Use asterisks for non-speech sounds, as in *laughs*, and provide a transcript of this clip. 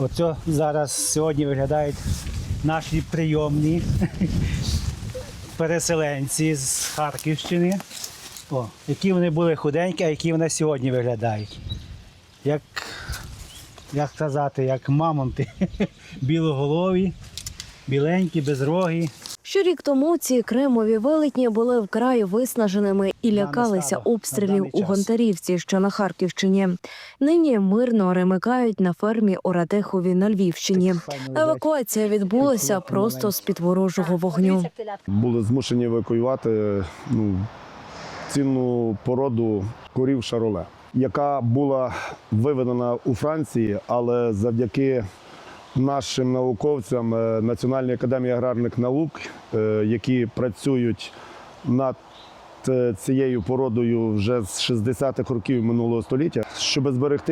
Оце зараз сьогодні виглядають наші прийомні *laughs* переселенці з Харківщини. О, які вони були худенькі, а які вони сьогодні виглядають. Як, як сказати, як мамонти. *laughs* Білоголові, біленькі, безрогі. Ще рік тому ці кремові велетні були вкрай виснаженими і лякалися обстрілів у. Гонтарівці, що на Харківщині. Нині мирно ремикають на фермі у Радехові на Львівщині. Евакуація відбулася просто з під ворожого вогню. були змушені евакуювати ну, цінну породу корів шароле, яка була виведена у Франції, але завдяки нашим науковцям е, Національної академії аграрних наук, е, які працюють над е, цією породою вже з 60-х років минулого століття, щоб зберегти